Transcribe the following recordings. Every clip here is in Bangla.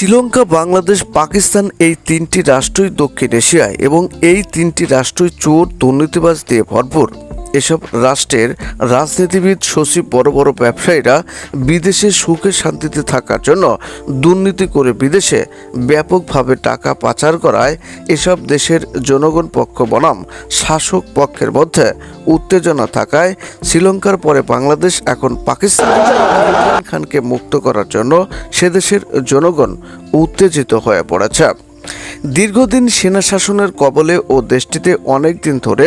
শ্রীলঙ্কা, বাংলাদেশ, পাকিস্তান এই তিনটি রাষ্ট্রই দক্ষিণ এশিয়ায় এবং এই তিনটি রাষ্ট্রই চোর, দুর্নীতিবাজ দিয়ে ভরপুর। এসব রাষ্ট্রের রাজনীতিবিদ সচিব বড় বড় ব্যবসায়ীরা বিদেশে সুখে শান্তিতে থাকার জন্য দুর্নীতি করে বিদেশে ব্যাপকভাবে টাকা পাচার করায় এসব দেশের জনগণ পক্ষ বনাম। শাসক পক্ষের মধ্যে উত্তেজনা থাকায় শ্রীলঙ্কার পরে বাংলাদেশ এখন পাকিস্তান খানকে মুক্ত করার জন্য সে দেশের জনগণ উত্তেজিত হয়ে পড়েছে। দীর্ঘদিন সেনা শাসনের কবলে ও দেশটিতে অনেক দিন ধরে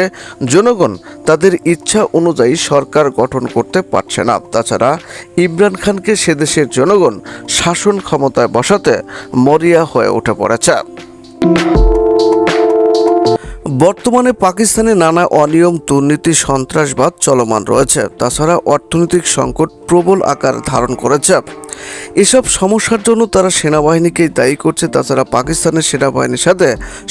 জনগণ তাদের ইচ্ছা অনুযায়ী সরকার গঠন করতে পারছে না। তাছাড়া ইমরান খানকে সে দেশের জনগণ শাসন ক্ষমতায় বসাতে মরিয়া হয়ে উঠে পড়েছে। বর্তমানে পাকিস্তানে নানা অনিয়ম, দুর্নীতি, সন্ত্রাসবাদ চলমান রয়েছে। তাছাড়া অর্থনৈতিক সংকট প্রবল আকার ধারণ করেছে। এসব সমস্যার জন্য তারা সেনাবাহিনীকেই দায়ী করছে। তাছাড়া পাকিস্তানের সেনাবাহিনীর সাথে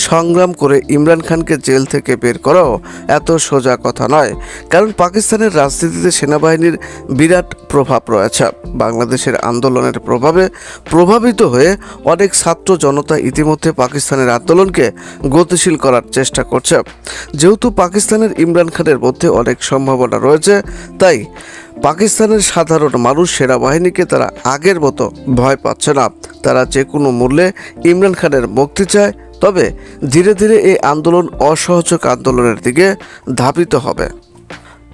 সংগ্রাম করে ইমরান খানকে জেল থেকে বের করাও এত সোজা কথা নয়। কারণ পাকিস্তানের রাজনীতিতে সেনাবাহিনীর বিরাট প্রভাব রয়েছে। বাংলাদেশের আন্দোলনের প্রভাবে প্রভাবিত হয়ে অনেক ছাত্র জনতা ইতিমধ্যে পাকিস্তানের আন্দোলনকে গতিশীল করার চেষ্টা করছে। যেহেতু পাকিস্তানের ইমরান খানের মধ্যে অনেক সম্ভাবনা রয়েছে, তাই পাকিস্তানের সাধারণ মানুষ সেনাবাহিনীকে তারা আগের মতো ভয় পাচ্ছে না। তারা যে কোনো মূল্যে ইমরান খানের মুক্তি চায়, তবে ধীরে ধীরে এই আন্দোলন অসহযোগ আন্দোলনের দিকে ধাবিত হবে।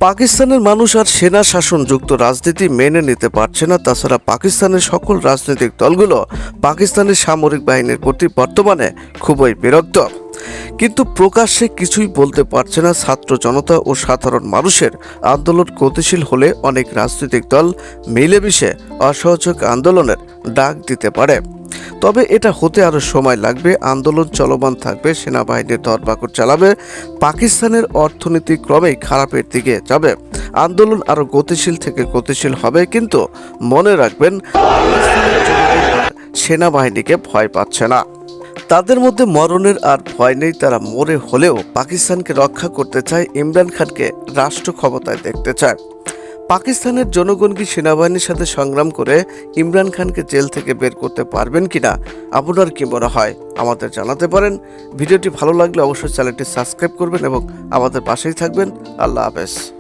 পাকিস্তানের মানুষ আর সেনা শাসনযুক্ত রাজনীতি মেনে নিতে পারছে না। তাছাড়া পাকিস্তানের সকল রাজনৈতিক দলগুলো পাকিস্তানের সামরিক বাহিনীর প্রতি বর্তমানে খুবই বিরক্ত। কিন্তু প্রকাশ্যে কিছুই বলতে পারছে না ছাত্র জনতা ও সাধারণ মানুষের। আন্দোলন গতিশীল হলে অনেক রাজনৈতিক দল মিলেমিশে অসহযোগ আন্দোলনের ডাক দিতে পারে। তবে এটা হতে আরও সময় লাগবে। আন্দোলন চলমান থাকবে, সেনাবাহিনীর ধরপাকড় চালাবে, পাকিস্তানের অর্থনীতি ক্রমেই খারাপের দিকে যাবে। আন্দোলন আরও গতিশীল থেকে গতিশীল হবে, কিন্তু মনে রাখবেন সেনাবাহিনীকে ভয় পাচ্ছে না। তাদের মধ্যে মরণের আর ভয় নেই, তারা মরে হলেও পাকিস্তানকে রক্ষা করতে চায়, ইমরান খানকে রাষ্ট্র ক্ষমতায় দেখতে চায়। পাকিস্তানের জনগণ কি সেনাবাহিনীর সাথে সংগ্রাম করে ইমরান খানকে জেল থেকে বের করতে পারবেন কিনা? আপনার কি মনে হয়? আমাদের জানাতে পারেন। ভিডিওটি ভালো লাগলে অবশ্যই চ্যানেলটি সাবস্ক্রাইব করবেন এবং আমাদের পাশেই থাকবেন। আল্লাহ হাফেজ।